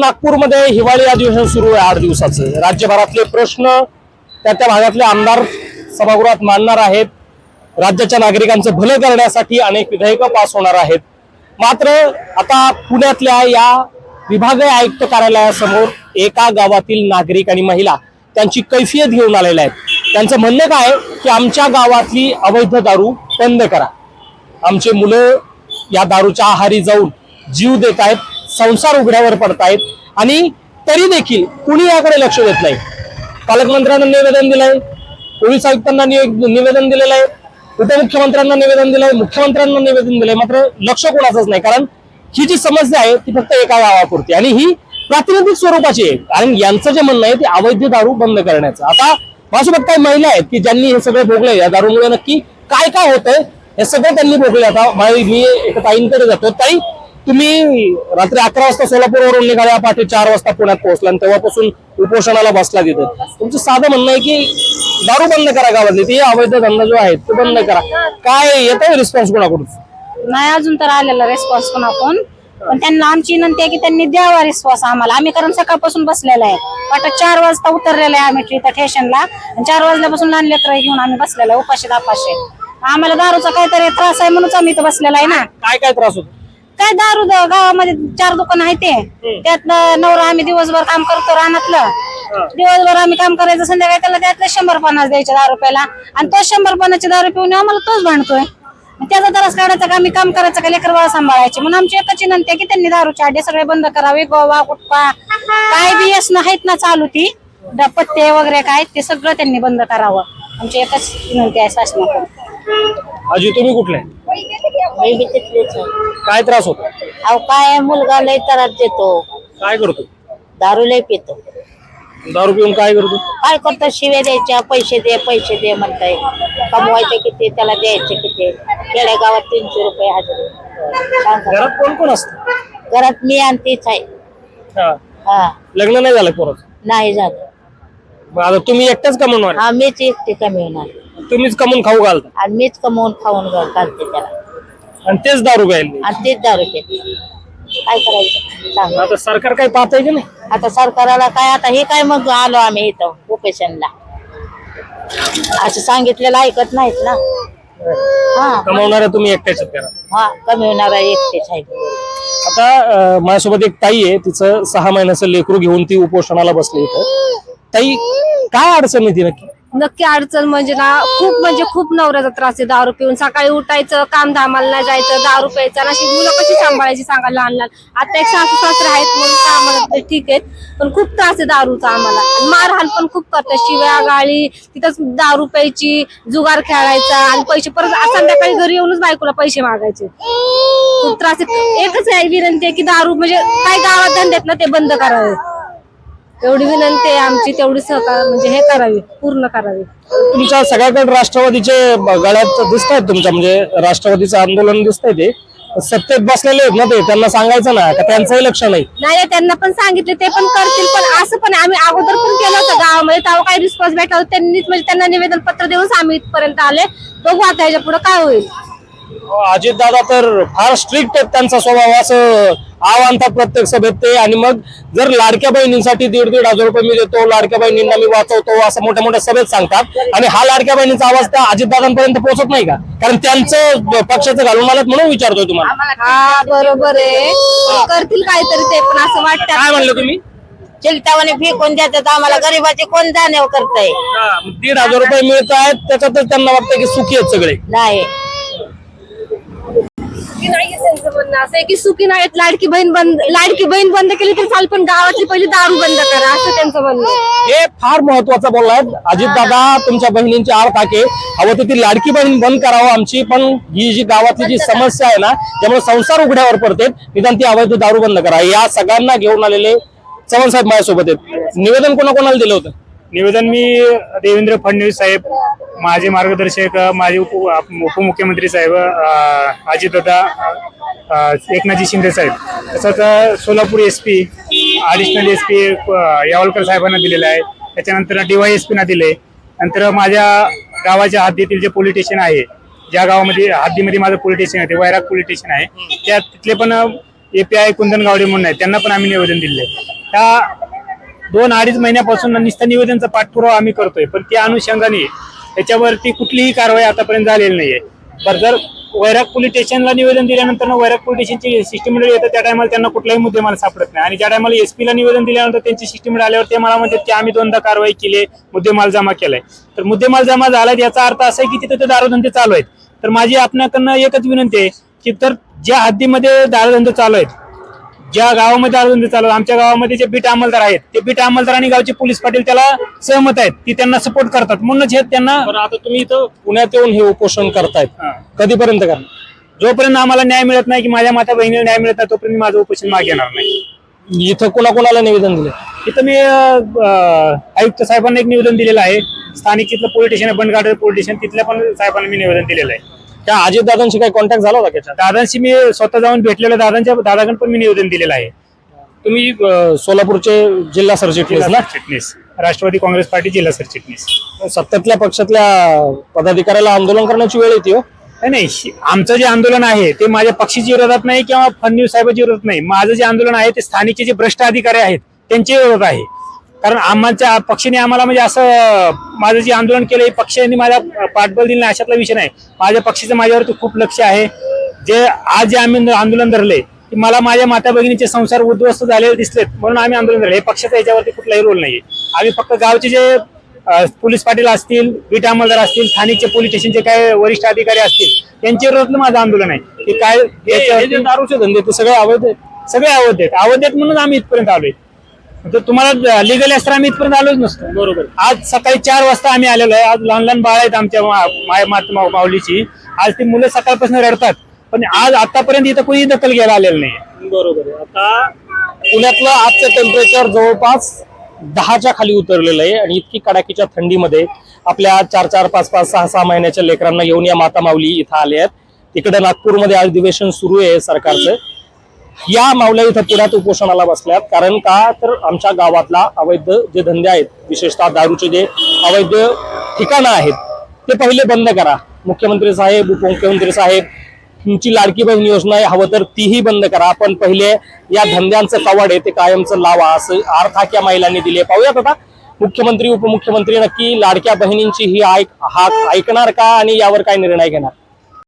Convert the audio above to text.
नागपूरमध्ये हिवाळी अधिवेशन सुरू आहे आठ दिवसाचं. राज्यभरातले प्रश्न त्या त्या भागातले आमदार सभागृहात मांडणार आहेत. राज्याच्या नागरिकांचं भलं करण्यासाठी अनेक विधेयकं पास होणार आहेत. मात्र आता पुण्यातल्या या विभागीय आयुक्त कार्यालयासमोर एका गावातील नागरिक आणि महिला त्यांची कैफियत घेऊन आलेल्या आहेत. त्यांचं म्हणणं काय की आमच्या गावातली अवैध दारू बंद करा. आमचे मुलं या दारूच्या आहारी जाऊन जीव देत आहेत. संसार उघड्यावर पडतायत. आणि तरी देखील कुणी याकडे लक्ष देत नाही? पालकमंत्र्यांना निवेदन दिलंय. पोलीस आयुक्तांना निवेदन दिलेलं आहे. उपमुख्यमंत्र्यांना निवेदन दिलंय. मुख्यमंत्र्यांना निवेदन दिलंय. मात्र लक्ष कोणाचंच नाही. कारण ही जी समस्या आहे ती फक्त एका गावापुरती. आणि ही प्रातिनिधिक स्वरूपाची आहे. कारण यांचं जे म्हणणं आहे ते अवैध दारू बंद करण्याचं. आता माझ्यासोबत काही महिला आहेत की ज्यांनी हे सगळं भोगलंय. या दारूमुळे नक्की काय काय होतंय हे सगळं त्यांनी भोगलं आता मी एका ताईंकडे जातो. ताई तुम्ही रात्री अकरा वाजता सोलापूरवरून निघाल्या पहाटे चार वाजता पुण्यात पोहोचला आणि तेव्हापासून उपोषणाला बसला तिथं. तुमचं साधं म्हणणं आहे की दारू बंद करा गावातली ते अवैध धंदा जो आहे तो बंद करा. काय येत आहे रिस्पॉन्स कोणाकडून? नाही अजून तर आलेला रिस्पॉन्स कोणाकडून. पण त्यांना आमची विनंती आहे की त्यांनी द्यावा रिस्पॉन्स आम्हाला. आम्ही कारण सकाळपासून बसलेला आहे. वाटत चार वाजता उतरलेला आहे आम्ही तिथं स्टेशनला आणि चार वाजल्यापासून लहान लेकर घेऊन आम्ही बसलेला आहे उपाशी दापाशी आम्हाला दारूचा काहीतरी त्रास आहे म्हणून आम्ही इथं बसलेला आहे ना. काय काय त्रास होतो? काय दारू द- गावामध्ये चार दुकान आहे ते. त्यातलं नवरा आम्ही दिवसभर काम करतो रानातलं. दिवसभर आम्ही काम करायचं संध्याकाळी त्याला त्यातलं शंभर पन्नास द्यायचे दहा रुपयाला आणि तो शंभर पन्नासचे दारू पिऊन आम्हाला तोच भांडतोय. मग त्याचा त्रास काढायचा का आम्ही काम करायचं का लेकर बाळा सांभाळायचे? म्हणून आमची एकच विनंती आहे की त्यांनी दारूचे आडे सगळे बंद करावे. गोवा गुटखा काय बी असणं आहेत ना चालू ती. ड- पत्ते वगैरे काय ते सगळं त्यांनी बंद करावं. आमची एकच विनंती आहे शासनाकडून. अजय तुम्ही कुठले? मी बी तिथलीच आहे. काय त्रास होतो? अहो काय मुलगा लय त्रास देतो. काय करतो? दारू लय पितो. दारू पिऊन काय करतो? काय करतो? शिव्या द्यायच्या पैसे दे पैसे दे म्हणताय. कमवायचे किती त्याला द्यायचे किती? खेडेगावात तीनशे रुपये हजर? घरात कोण कोण असतं? घरात मी आणि तीच आहे. हा. हा. लग्न नाही झालं पोराचं? नाही झालं. आता तुम्ही एकटेच कमवणार हा मीच एकटी कमी तुम्हीच कमवून खाऊ घालता. आणि मीच कमवून खाऊन घ- घालते त्याला. आणि तेच दारू प्यायला आणि तीच दारू पिते काय करायचं? सांग. आता सरकार काही पाहत आहे की नाही? आता सरकाराला काय आता हे काय मग आलो आम्ही इथं उपेशनला असं सांगितलेलं ऐकत नाहीत ना. हा. कमवणाऱ्या तुम्ही एकट्याच करा हा कमी होणारा एकटेच आहे आता अं, माझ्यासोबत एक ताई आहे तिचं सहा महिन्याचं लेकरू घेऊन ती उपोषणाला बसली इथं. ताई काय अडचण आहे ती नक्की? नक्की अडचण म्हणजे ना खूप म्हणजे खूप नवऱ्याचा त्रास आहे दारू पिऊन. सकाळी उठायचं काम धामाला नाही जायचं दारू प्यायचं. अशी मुलं कशी सांभाळायची सांगा लहान लहान. आता एक सासू सासरे आहेत म्हणून आम्हाला ठीक आहेत. पण खूप त्रास आहे दारूचा आम्हाला. मारहाण पण खूप करतात. शिव्या गाळी तिथंच दारू प्यायची जुगार खेळायचा. आणि पैसे परत संध्याकाळी घरी येऊनच बायकोला पैसे मागायचे. खूप त्रास आहे. एकच आहे विनंती आहे की दारू म्हणजे काय गावात धंद्यात ना ते बंद करावे. एवढी विनंती आहे आमची तेवढी सहकार म्हणजे हे करावी पूर्ण करावी. तुमच्या सगळ्याकडे राष्ट्रवादीचे गळ्यात दिसत आहेत तुमच्या म्हणजे राष्ट्रवादीचं आंदोलन दिसतंय ते. सत्तेत बसलेले आहेत ना ते त्यांना सांगायचं ना का त्यांचंही लक्ष नाही. नाही त्यांना पण सांगितले ते पण करतील पण असं पण आम्ही अगोदर पण केलं होतं गावामध्ये तेव्हा काही रिस्पॉन्स भेटला. त्यांनीच म्हणजे त्यांना निवेदन पत्र देऊन आम्ही इथपर्यंत आले. बघू आता याच्यापुढे काय होईल. अजित दादा तर फार स्ट्रिक्ट आहेत त्यांचा स्वभाव असं आव्हानतात प्रत्येक सभेत ते. आणि मग जर लाडक्या बहिणींसाठी दीड दीड हजार रुपये मी देतो लाडक्या बहिणींना मी वाचवतो असं मोठ्या मोठ्या सभेत सांगतात. आणि हा लाडक्या बहिणीचा आवाज त्या अजितदादांपर्यंत पोहोचत नाही का? कारण त्यांचं पक्षाचं घालून मला म्हणून विचारतोय तुम्हाला. हा बरोबर आहे. करतील काहीतरी ते पण असं काय वाटतं म्हणलं तुम्ही? चिलटावाने फेकून देतात आम्हाला. गरीबाचे कोण जाणीव करताय? हा, दीड हजार रुपये मिळत आहेत त्याच्यातच त्यांना वाटतं की सुखी आहेत सगळे. नाही की नाहीये त्यांचं म्हणणं असं आहे की सुखी नाहीत लाडकी बहीण बंद लाडकी बहीण बंद केली तर चाल पण गावातली पहिली दारू बंद करा असं त्यांचं म्हणणं आहे. हे फार महत्वाचं बोललाय. अजित दादा तुमच्या बहिणींची आळ टाके हवं तर ती लाडकी बहीण बंद करावं आमची पण ही जी गावातली जी समस्या आहे ना त्यामुळे संसार उघड्यावर पडते निदान ती अवैध दारू बंद करा. या सगळ्यांना घेऊन आलेले चव्हाण साहेब माझ्यासोबत आहेत. निवेदन कोणा कोणाला दिलं होतं? निवेदन मी देवेंद्र फडणवीस साहेब माझे मार्गदर्शक माझे उप उपमुख्यमंत्री साहेब अजितदादा एकनाथजी शिंदे साहेब. तसंच Solapur S P additional S P Yavalkar साहेबांना दिलेलं आहे. त्याच्यानंतर डीवाय एस पीना दिले. नंतर माझ्या गावाच्या हद्दीतील जे पोलीस स्टेशन आहे ज्या गावामध्ये हद्दीमध्ये माझं पोलीस स्टेशन आहे ते वैराग पोलीस स्टेशन आहे. त्या तिथले पण A P I Kundan Gawade म्हणून आहे त्यांना पण आम्ही निवेदन दिले त्या दोन अडीच महिन्यापासून नुसतं निवेदनचा पाठपुरावा आम्ही करतोय. पण त्या अनुषंगाने त्याच्यावरती कुठलीही कारवाई आतापर्यंत झालेली नाहीये. बरं जर वैराग पोलीस स्टेशनला निवेदन दिल्यानंतर ना वैराग पोलीस स्टेशनची सिस्टम येतं त्या टायमाला त्यांना कुठलाही मुद्दे मला सापडत नाही. आणि ज्या टायमाला एसपीला निवेदन दिल्यानंतर त्यांची सिस्टम आल्यावर ते मला म्हणतात की आम्ही दोनदा कारवाई केली मुद्देमाल जमा केलाय. तर मुद्देमाल जमा झाला याचा अर्थ असा आहे की तिथे ते दारूधंदे चालू आहेत. तर माझी आपल्याकडनं एकच विनंती आहे की तर ज्या हद्दीमध्ये दारूधंदे चालू आहेत ज्या गावामध्ये दारूधंदे चालू आमच्या गावामध्ये जे बीट अंमलदार आहेत ते बीट अंमलदार आणि गावचे पोलीस पाटील त्याला सहमत आहेत. की त्यांना सपोर्ट करतात. म्हणूनच हे त्यांना आता तुम्ही इथं पुण्यात येऊन हे उपोषण करतायत. कधीपर्यंत करणार? जोपर्यंत आम्हाला न्याय मिळत नाही की माझ्या माता बहिणीला न्याय मिळत नाही तोपर्यंत मी माझं उपोषण मागे येणार नाही. इथं कुणा कुणाला निवेदन दिले इथं मी अं, आयुक्त साहेबांना एक निवेदन दिलेलं आहे. स्थानिक तिथलं पोलीस स्टेशन आहे बनगाड पोलीस स्टेशन तिथल्या पण साहेबांना मी निवेदन दिलेलं आहे. त्या अजित दादांशी काही कॉन्टॅक्ट झाला होता त्याच्यात दादांशी मी स्वतः जाऊन भेटलेलं. दादांच्या दादाकडे पण मी निवेदन दिलेलं आहे. तुम्ही अं, सोलापूरचे जिल्हा सरचिटणीस ना? सरचिटणीस. राष्ट्रवादी काँग्रेस पार्टी जिल्हा सरचिटणीस. सत्तेतल्या पक्षातल्या पदाधिकाऱ्याला आंदोलन करण्याची वेळ येते हो? नाही, नाही. शि- आमचं जे आंदोलन आहे ते माझ्या पक्षाच्या विरोधात नाही किंवा फडणवीस साहेबांच्या विरोधात नाही. माझं जे आंदोलन आहे ते स्थानिकचे जे भ्रष्ट अधिकारी आहेत त्यांच्या विरोधात आहे. कारण आम्हाच्या पक्षाने आम्हाला म्हणजे असं माझं जे आंदोलन केलं हे पक्षाने माझ्या पाठबळ दिलं नाही अशातला विषय नाही. माझ्या पक्षाचं माझ्यावरती खूप लक्ष आहे. जे आज जे आम्ही आंदोलन धरले की मला माझ्या माता भगिनीचे संसार उद्ध्वस्त झालेले दिसलेत म्हणून आम्ही आंदोलन धरले. हे पक्षाचा याच्यावरती कुठलाही रोल नाहीये. आम्ही फक्त गावचे जे पोलीस पाटील असतील बीट अंमलदार असतील स्थानिकचे पोलीस स्टेशनचे काय वरिष्ठ अधिकारी असतील त्यांच्या विरोधातलं माझं आंदोलन आहे. की काय दारूचे धंदे ते सगळे अवैध. सगळे अवध आहेत. अवध आहेत म्हणून आम्ही इथपर्यंत आलोय. तर तुम्हाला लिगल असतं आम्ही इथपर्यंत आलोच नसतो. बरोबर. आज सकाळी चार वाजता आम्ही आलेलो आहे. आज लहान लहान बाळ आहेत आमच्या माय माऊलीची. आज ती मुलं सकाळपासून रडतात. पण आज आतापर्यंत इथं कोणी दखल घ्यायला आलेलं नाही. बरोबर. आता पुण्यातलं आजचं टेम्परेचर जवळपास दहाच्या खाली उतरलेलं आहे आणि इतकी कडाकीच्या थंडीमध्ये आपल्या चार चार पाच पाच सहा सहा महिन्याच्या लेकरांना घेऊन या माता माऊली इथं आले आहेत. तिकडे नागपूरमध्ये अधिवेशन सुरू आहे सरकारचं. या माऊल्या इथं पुण्यात उपोषणाला बसल्यात. कारण का? तर आमच्या गावातला अवैध जे धंदे आहेत विशेषतः दारूचे जे अवैध ठिकाणं आहेत ते पहिले बंद करा. मुख्यमंत्री साहेब उपमुख्यमंत्री साहेब तुमची लाडकी बहीण योजना आहे हवं तर तीही बंद करा. पण पहिले या धंद्यांचं कवाड आहे ते कायमचं लावा असं अर्थाक्या महिलांनी दिले. पाहूयात आता. मुख्यमंत्री उपमुख्यमंत्री नक्की लाडक्या बहिणींची ही ऐक हा ऐकणार का आणि यावर काय निर्णय घेणार?